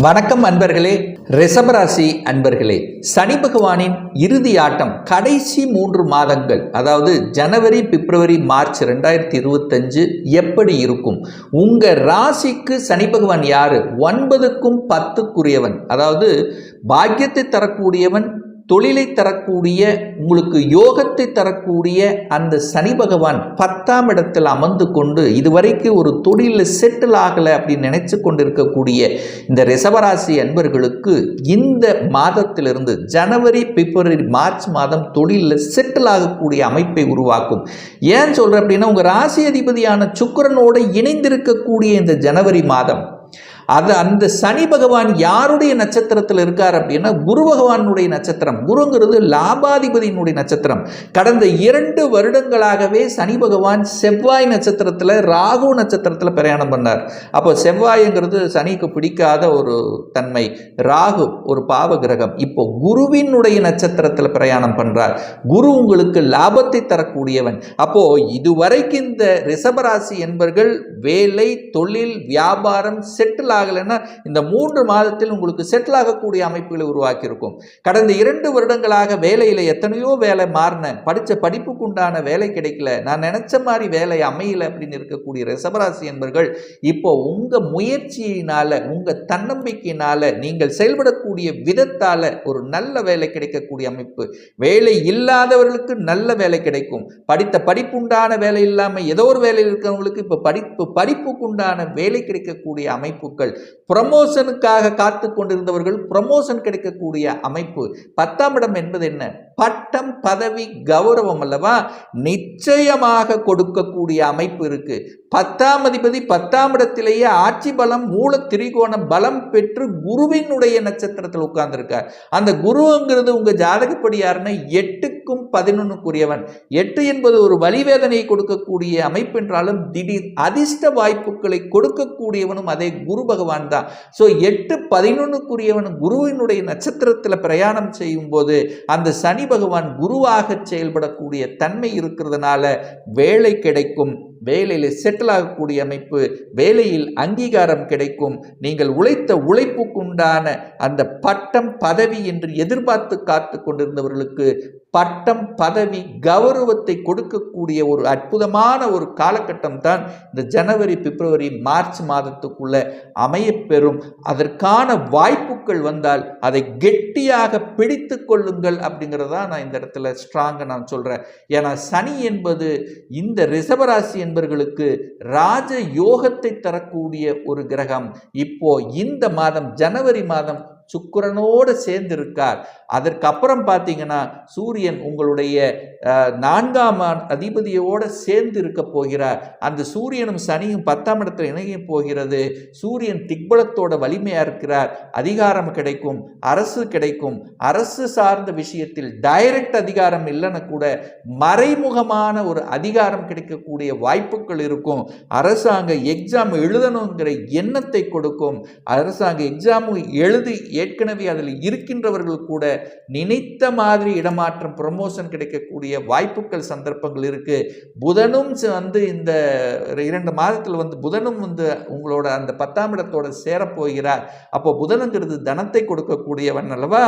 வணக்கம் அன்பர்களே ரிஷபராசி அன்பர்களே. சனி பகவானின் இறுதி ஆட்டம் கடைசி மூன்று மாதங்கள் அதாவது ஜனவரி பிப்ரவரி மார்ச் ரெண்டாயிரத்தி இருபத்தஞ்சு எப்படி இருக்கும்? உங்கள் ராசிக்கு சனி பகவான் யார்? ஒன்பதுக்கும் பத்துக்குரியவன் அதாவது பாக்கியத்தை தரக்கூடியவன் தொழிலை தரக்கூடிய உங்களுக்கு யோகத்தை தரக்கூடிய அந்த சனி பகவான் பத்தாம் இடத்தில் அமர்ந்து கொண்டு இதுவரைக்கும் ஒரு தொழிலில் செட்டில் ஆகலை அப்படின்னு நினைச்சு கொண்டிருக்கக்கூடிய இந்த ரிசவராசி அன்பர்களுக்கு இந்த மாதத்திலிருந்து ஜனவரி பிப்ரவரி மார்ச் மாதம் தொழிலில் செட்டில் ஆகக்கூடிய அமைப்பை உருவாக்கும். ஏன் சொல்கிறேன் அப்படின்னா உங்கள் ராசி அதிபதியான சுக்கரனோடு இணைந்திருக்கக்கூடிய இந்த ஜனவரி மாதம் அது அந்த சனி பகவான் யாருடைய நட்சத்திரத்தில் இருக்கார் அப்படின்னா குரு பகவானுடைய நட்சத்திரம். குருங்கிறது லாபாதிபதியினுடைய நட்சத்திரம். கடந்த இரண்டு வருடங்களாகவே சனி பகவான் செவ்வாய் நட்சத்திரத்தில் ராகு நட்சத்திரத்தில் பிரயாணம் பண்ணார். அப்போ செவ்வாய்ங்கிறது சனிக்கு பிடிக்காத ஒரு தன்மை. ராகு ஒரு பாவ கிரகம் இப்போ குருவினுடைய நட்சத்திரத்தில் பிரயாணம் பண்ணுறார் குரு உங்களுக்கு லாபத்தை தரக்கூடியவன். அப்போ இதுவரைக்கும் இந்த ரிஷபராசி என்பர்கள் வேலை தொழில் வியாபாரம் செட்டில் செட்டில் ஆகலைன்னா இந்த மூன்று மாதத்தில் உங்களுக்கு செட்டில் ஆகக்கூடிய அமைப்புகளை உருவாக்கியிருக்கும். கடந்த இரண்டு வருடங்களாக வேலையில் எத்தனையோ வேலை மாறின படித்த படிப்புக்கு உண்டான வேலை கிடைக்கல. நான் நினச்ச மாதிரி வேலை அமையல அப்படின்னு இருக்கக்கூடிய ரிசபராசி என்பர்கள் இப்போ உங்கள் முயற்சியினால் உங்கள் தன்னம்பிக்கையினால் நீங்கள் செயல்படக்கூடிய விதத்தால் ஒரு நல்ல வேலை கிடைக்கக்கூடிய அமைப்பு. வேலை இல்லாதவர்களுக்கு நல்ல வேலை கிடைக்கும். படித்த படிப்புண்டான வேலை இல்லாமல் ஏதோ ஒரு வேலையில் இருக்கிறவங்களுக்கு இப்போ படிப்பு படிப்புக்குண்டான வேலை கிடைக்கக்கூடிய அமைப்புகள் அமைப்புகள். ப்ரமோஷனுக்காக காத்து கொண்டிருந்தவர்கள் ப்ரமோஷன் கிடைக்கக்கூடிய அமைப்பு. பத்தாம் இடம் என்பது என்ன? பட்டம் பதவி கௌரவம் அல்லவா? நிச்சயமாக கொடுக்கக்கூடிய அமைப்பு இருக்கு. பத்தாம் அதிபதி பத்தாம் இடத்திலேயே ஆட்சி பலம் மூல திரிகோண பலம் பெற்று குருவினுடைய நட்சத்திரத்தில் உட்கார்ந்துருக்கார். அந்த குருங்கிறது உங்க ஜாதகப்படி யாருன்னா எட்டுக்கும் பதினொன்னுக்குரியவன். எட்டு என்பது ஒரு வழிவேதனையை கொடுக்கக்கூடிய அமைப்பு என்றாலும் திடீர் அதிர்ஷ்ட வாய்ப்புகளை கொடுக்கக்கூடியவனும் அதே குரு பகவான் தான். ஸோ எட்டு பதினொன்றுக்குரியவன் குருவினுடைய நட்சத்திரத்தில் பிரயாணம் செய்யும் போது அந்த சனி பகவான் குருவாக செயல்படக்கூடிய தன்மை இருக்கிறதுனால வேலை கிடைக்கும். வேலையில் செட்டில் ஆகக்கூடிய அமைப்பு வேலையில் அங்கீகாரம் கிடைக்கும். நீங்கள் உழைத்த உழைப்புக்குண்டான அந்த பட்டம் பதவி என்று எதிர்பார்த்து காத்து கொண்டிருந்தவர்களுக்கு பட்டம் பதவி கௌரவத்தை கொடுக்கக்கூடிய ஒரு அற்புதமான ஒரு காலகட்டம் தான் இந்த ஜனவரி பிப்ரவரி மார்ச் மாதத்துக்குள்ள அமையப்பெறும். அதற்கான வாய்ப்புகள் வந்தால் அதை கெட்டியாக பிடித்து கொள்ளுங்கள் அப்படிங்கிறதா நான் இந்த இடத்துல ஸ்ட்ராங்காக நான் சொல்கிறேன் ஏன்னா சனி என்பது இந்த ரிஷபராசி என்பவர்களுக்கு ராஜ யோகத்தை தரக்கூடிய ஒரு கிரகம். இப்போ இந்த மாதம் ஜனவரி மாதம் சுக்கிரனோடு சேர்ந்து இருக்கார் அதற்கப்புறம் பார்த்தீங்கன்னா சூரியன் உங்களுடைய நான்காம் அதிபதியோடு சேர்ந்து இருக்க போகிறார். அந்த சூரியனும் சனியும் பத்தாம் இடத்துல இணைய போகிறது. சூரியன் திக்பலத்தோட வலிமையாக இருக்கிறார். அதிகாரம் கிடைக்கும் அரசு கிடைக்கும். அரசு சார்ந்த விஷயத்தில் டைரக்ட் அதிகாரம் இல்லைன்னு கூட மறைமுகமான ஒரு அதிகாரம் கிடைக்கக்கூடிய வாய்ப்புகள் இருக்கும். அரசாங்க எக்ஸாம் எழுதணுங்கிற எண்ணத்தை கொடுக்கும். அரசாங்க எக்ஸாமு எழுதி ஏற்கனவே அதில் இருக்கின்றவர்கள் கூட நினைத்த மாதிரி இடமாற்றம் ப்ரமோஷன் கிடைக்கக்கூடிய வாய்ப்புகள் சந்தர்ப்பங்கள் இருக்குது புதனும் வந்து இந்த இரண்டு மாதத்தில் வந்து புதனும் வந்து உங்களோட அந்த பத்தாம் இடத்தோட சேரப்போகிறார் அப்போ புதனுங்கிறது தனத்தை கொடுக்கக்கூடியவன் அல்லவா?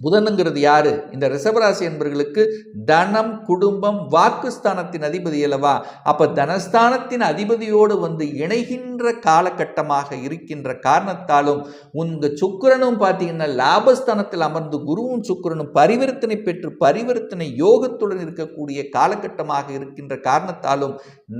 புதனுங்கிறது யாரு? இந்த ரிஷபராசி என்பவர்களுக்கு தனம் குடும்பம் வாக்குஸ்தானத்தின் அதிபதி அல்லவா? அப்ப தனஸ்தானத்தின் அதிபதியோடு வந்து இணைகின்ற காலகட்டமாக இருக்கின்ற காரணத்தாலும் உங்க சுக்கிரனும் பார்த்தீங்கன்னா லாபஸ்தானத்தில் அமர்ந்து குருவும் சுக்கிரனும் பரிவர்த்தனை பெற்று பரிவர்த்தனை யோகத்துடன் இருக்கக்கூடிய காலகட்டமாக இருக்கின்ற காரணத்தாலும்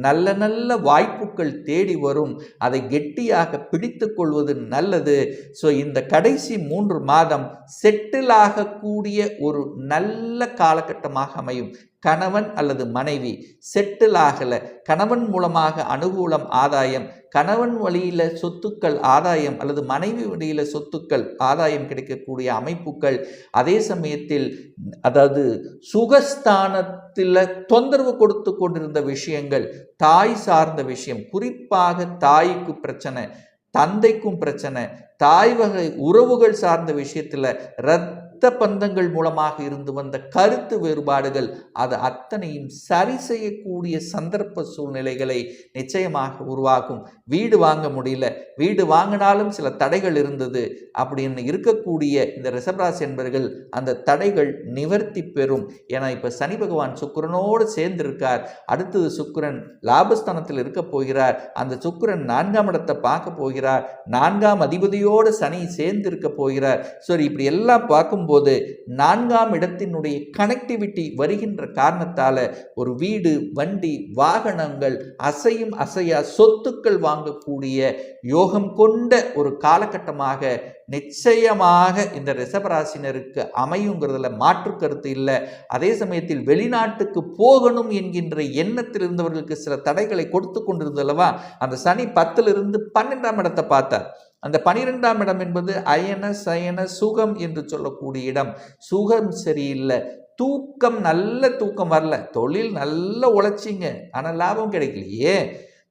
நல்ல நல்ல வாய்ப்புகள் தேடி வரும். அதை கெட்டியாக பிடித்து கொள்வது நல்லது. ஸோ இந்த கடைசி மூன்று மாதம் செட்டில் செட்டிலாகக்கூடிய ஒரு நல்ல காலகட்டமாக அமையும். கணவன் அல்லது மனைவி செட்டில் ஆகலை. கணவன் மூலமாக அனுகூலம் ஆதாயம். கணவன் வழியில் சொத்துக்கள் ஆதாயம். அல்லது மனைவி வழியில் சொத்துக்கள் ஆதாயம் கிடைக்கக்கூடிய அமைப்புகள். அதே சமயத்தில் அதாவது சுகஸ்தானத்தில் தொந்தரவு கொடுத்து கொண்டிருந்த விஷயங்கள் தாய் சார்ந்த விஷயம். குறிப்பாக தாய்க்கு பிரச்சனை தந்தைக்கும் பிரச்சனை தாய் வகை உறவுகள் சார்ந்த விஷயத்தில் ரத் இரத்த பந்தங்கள் மூலமாக இருந்து வந்த கருத்து வேறுபாடுகள் அது அத்தனையும் சரி செய்யக்கூடிய சந்தர்ப்ப சூழ்நிலைகளை நிச்சயமாக உருவாக்கும். வீடு வாங்க முடியல. வீடு வாங்கினாலும் சில தடைகள் இருந்தது அப்படின்னு இருக்கக்கூடிய இந்த ரிஷபராசி என்பர்கள் அந்த தடைகள் நிவர்த்தி பெறும். ஏன்னா இப்போ சனி பகவான் சுக்கரனோடு சேர்ந்திருக்கார். அடுத்தது சுக்கரன் லாபஸ்தானத்தில் இருக்க போகிறார். அந்த சுக்கரன் நான்காம் இடத்தை பார்க்க போகிறார். நான்காம் அதிபதியோடு சனி சேர்ந்து இருக்க போகிறார். சரி இப்படி எல்லாம் பார்க்கும்போது நான்காம் இடத்தினுடைய கனெக்டிவிட்டி வருகின்ற காரணத்தால் ஒரு வீடு வண்டி வாகனங்கள் அசையும் அசையா சொத்துக்கள் வாங்கக்கூடிய யோகம் கொண்ட ஒரு காலகட்டமாக நிச்சயமாக இந்த ரிஷபராசினருக்கு அமையுங்கிறதுல மாற்று கருத்து இல்லை. அதே சமயத்தில் வெளிநாட்டுக்கு போகணும் என்கின்ற எண்ணத்தில் இருந்தவர்களுக்கு சில தடைகளை கொடுத்து கொண்டிருந்தல்லவா அந்த சனி பத்திலிருந்து பன்னெண்டாம் இடத்தை பார்த்தார். அந்த பனிரெண்டாம் இடம் என்பது அயன சயன சுகம் என்று சொல்லக்கூடிய இடம். சுகம் சரியில்லை. தூக்கம் நல்ல தூக்கம் வரல. தொழில் நல்ல உழைச்சிங்க. ஆனால் லாபம் கிடைக்கலையே.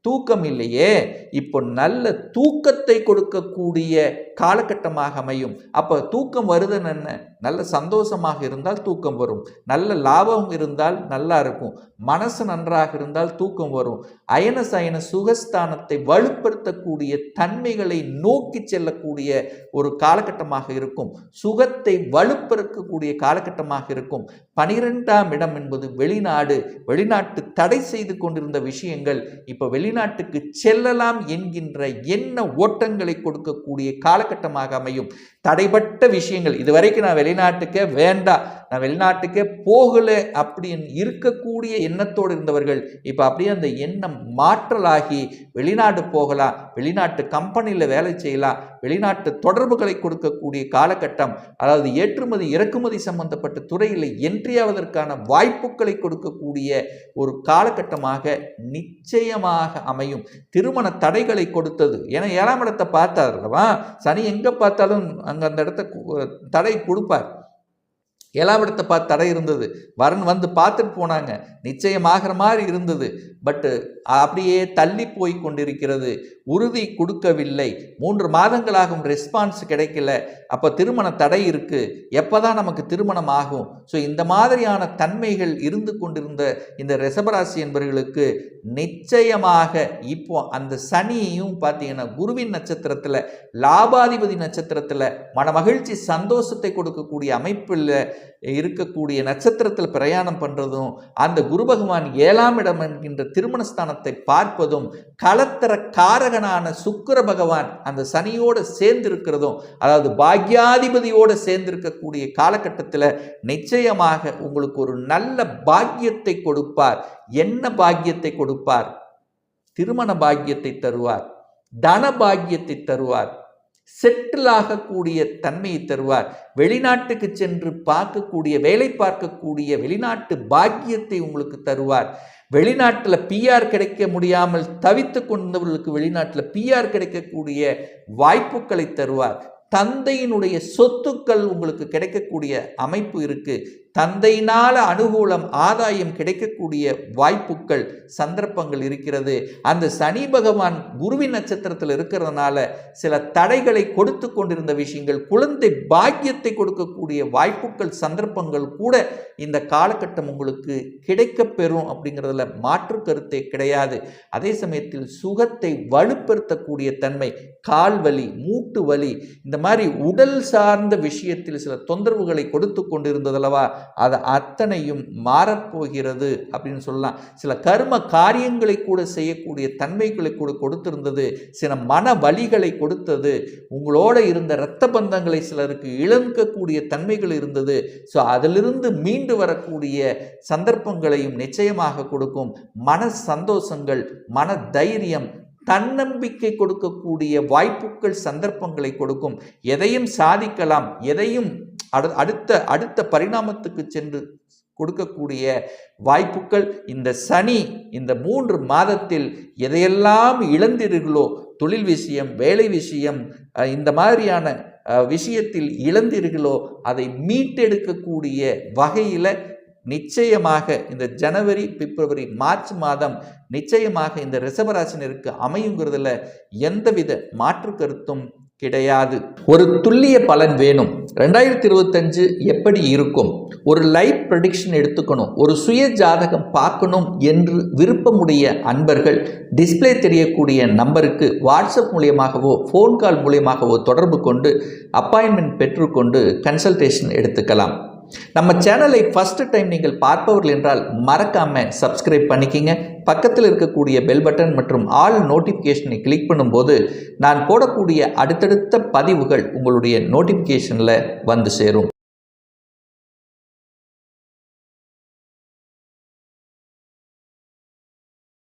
தூக்கம் இல்லையே இப்போ நல்ல தூக்கத்தை கொடுக்கக்கூடிய காலகட்டமாக அமையும். அப்போ தூக்கம் வருதுன்னு என்ன? நல்ல சந்தோஷமாக இருந்தால் தூக்கம் வரும். நல்ல லாபம் இருந்தால் நல்லா இருக்கும். மனசு நன்றாக இருந்தால் தூக்கம் வரும். அயன சயன சுகஸ்தானத்தை வலுப்படுத்தக்கூடிய தன்மைகளை நோக்கி செல்லக்கூடிய ஒரு காலகட்டமாக இருக்கும். சுகத்தை வலுப்பெருக்கக்கூடிய காலகட்டமாக இருக்கும். பனிரெண்டாம் இடம் என்பது வெளிநாடு வெளிநாட்டு தடை செய்து கொண்டிருந்த விஷயங்கள். இப்போ வெளிநாட்டுக்கு செல்லலாம் என்கின்ற எண்ண ஓட்டங்களை கொடுக்கக்கூடிய காலகட்டமாக அமையும். தடைப்பட்ட விஷயங்கள். இதுவரைக்கும் நான் வெளிநாட்டுக்கே வேண்டாம் நான் வெளிநாட்டுக்கே போகல அப்படின்னு இருக்கக்கூடிய எண்ணத்தோடு இருந்தவர்கள் இப்போ அப்படியே அந்த எண்ணம் மாற்றலாகி வெளிநாடு போகலாம் வெளிநாட்டு கம்பெனியில் வேலை செய்யலாம் வெளிநாட்டு தொடர்புகளை கொடுக்கக்கூடிய காலகட்டம் அதாவது ஏற்றுமதி இறக்குமதி சம்பந்தப்பட்ட துறையில் என்றியாவதற்கான வாய்ப்புகளை கொடுக்கக்கூடிய ஒரு காலகட்டமாக நிச்சயமாக அமையும். திருமண தடைகளை கொடுத்தது. ஏன்னா ஏழாம் இடத்தை பார்த்தார் அல்லவா? சனி எங்கே பார்த்தாலும் அங்கே அந்த இடத்த தடை கொடுப்பார். ஏழாம் இடத்தை பார்த்து தடை இருந்தது. வரன் வந்து பார்த்துட்டு போனாங்க. நிச்சயமாகிற மாதிரி இருந்தது. பட்டு அப்படியே தள்ளி போய் கொண்டிருக்கிறது. உறுதி கொடுக்கவில்லை. மூன்று மாதங்களாகும் ரெஸ்பான்ஸ் கிடைக்கல. அப்போ திருமண தடை இருக்குது எப்போ தான் நமக்கு திருமணம் ஆகும்? ஸோ இந்த மாதிரியான தன்மைகள் இருந்து கொண்டிருந்த இந்த ரிசபராசி என்பவர்களுக்கு நிச்சயமாக இப்போ அந்த சனியையும் பார்த்தீங்கன்னா குருவின் நட்சத்திரத்தில் லாபாதிபதி நட்சத்திரத்தில் மனமகிழ்ச்சி சந்தோஷத்தை கொடுக்கக்கூடிய அமைப்பில் இருக்கக்கூடிய நட்சத்திரத்தில் பிரயாணம் பண்ணுறதும் அந்த குரு பகவான் ஏழாம் இடம் என்கின்ற திருமணஸ்தானத்தை பார்ப்பதும் களத்திர காரகனான சுக்கர பகவான் அந்த சனியோடு சேர்ந்திருக்கிறதும் அதாவது பாக்யாதிபதியோடு சேர்ந்திருக்கக்கூடிய காலகட்டத்தில் நிச்சயமாக உங்களுக்கு ஒரு நல்ல பாக்கியத்தை கொடுப்பார். என்ன பாக்கியத்தை கொடுப்பார்? திருமண பாக்கியத்தை தருவார். தன பாக்கியத்தை தருவார். செட்டில் ஆகக்கூடிய தன்மையை தருவார். வெளிநாட்டுக்கு சென்று பார்க்கக்கூடிய வேலை பார்க்கக்கூடிய வெளிநாட்டு பாக்கியத்தை உங்களுக்கு தருவார். வெளிநாட்டில் பிஆர் கிடைக்க முடியாமல் தவித்து கொண்டவர்களுக்கு வெளிநாட்டில் பிஆர் கிடைக்கக்கூடிய வாய்ப்புகளை தருவார். தந்தையினுடைய சொத்துக்கள் உங்களுக்கு கிடைக்கக்கூடிய அமைப்பு இருக்குது தந்தையினால் அனுகூலம் ஆதாயம் கிடைக்கக்கூடிய வாய்ப்புகள் சந்தர்ப்பங்கள் இருக்கிறது. அந்த சனி பகவான் குருவின் நட்சத்திரத்தில் இருக்கிறதுனால சில தடைகளை கொடுத்து கொண்டிருந்த விஷயங்கள் குழந்தை பாக்கியத்தை கொடுக்கக்கூடிய வாய்ப்புகள் சந்தர்ப்பங்கள் கூட இந்த காலகட்டம் உங்களுக்கு கிடைக்கப் பெறும் அப்படிங்கிறதுல மாற்று கருத்தே கிடையாது. அதே சமயத்தில் சுகத்தை வலுப்படுத்தக்கூடிய தன்மை கால் வலி மூட்டு வலி இந்த மாதிரி உடல் சார்ந்த விஷயத்தில் சில தொந்தரவுகளை கொடுத்து கொண்டிருந்ததல்லவா அது அத்தனையும் மாறப்போகிறது அப்படின்னு சொல்லலாம். சில கர்ம காரியங்களை கூட செய்யக்கூடிய தன்மைகளை கூட கொடுத்திருந்தது சில மன வலிகளை கொடுத்தது உங்களோட இருந்த இரத்த பந்தங்களை சிலருக்கு இழக்கக்கூடிய தன்மைகள் இருந்தது. ஸோ அதிலிருந்து மீண்டு வரக்கூடிய சந்தர்ப்பங்களையும் நிச்சயமாக கொடுக்கும். மன சந்தோஷங்கள் மன தைரியம் தன்னம்பிக்கை கொடுக்கக்கூடிய வாய்ப்புகள் சந்தர்ப்பங்களை கொடுக்கும். எதையும் சாதிக்கலாம் எதையும் அடுத்த அடுத்த பரிணாமத்துக்கு சென்று கொடுக்கக்கூடிய வாய்ப்புகள் இந்த சனி இந்த மூன்று மாதத்தில் எதையெல்லாம் இழந்தீர்களோ தொழில் விஷயம் வேலை விஷயம் இந்த மாதிரியான விஷயத்தில் இழந்தீர்களோ அதை மீட்டெடுக்கக்கூடிய வகையில் நிச்சயமாக இந்த ஜனவரி பிப்ரவரி மார்ச் மாதம் நிச்சயமாக இந்த ரிசபராசினருக்கு அமையுங்கிறதுல எந்தவித மாற்று கருத்தும் கிடையாது. ஒரு துல்லிய பலன் வேணும். ரெண்டாயிரத்தி இருபத்தஞ்சு எப்படி இருக்கும்? ஒரு லைவ் ப்ரடிக்ஷன் எடுத்துக்கணும். ஒரு சுய ஜாதகம் பார்க்கணும் என்று விருப்பமுடைய அன்பர்கள் டிஸ்ப்ளே தெரியக்கூடிய நம்பருக்கு வாட்ஸ்அப் மூலியமாகவோ ஃபோன் கால் மூலியமாகவோ தொடர்பு கொண்டு அப்பாயின்மெண்ட் பெற்றுக்கொண்டு கன்சல்டேஷன் எடுத்துக்கலாம். நம்ம சேனலை ஃபஸ்ட்டு டைம் நீங்கள் பார்ப்பவர்கள் என்றால் மறக்காமல் சப்ஸ்கிரைப் பண்ணிக்கிங்க. பக்கத்தில் இருக்கக்கூடிய பெல் பட்டன் மற்றும் ஆல் நோட்டிஃபிகேஷனை கிளிக் பண்ணும்போது நான் போடக்கூடிய அடுத்தடுத்த பதிவுகள் உங்களுடைய நோட்டிஃபிகேஷனில் வந்து சேரும்.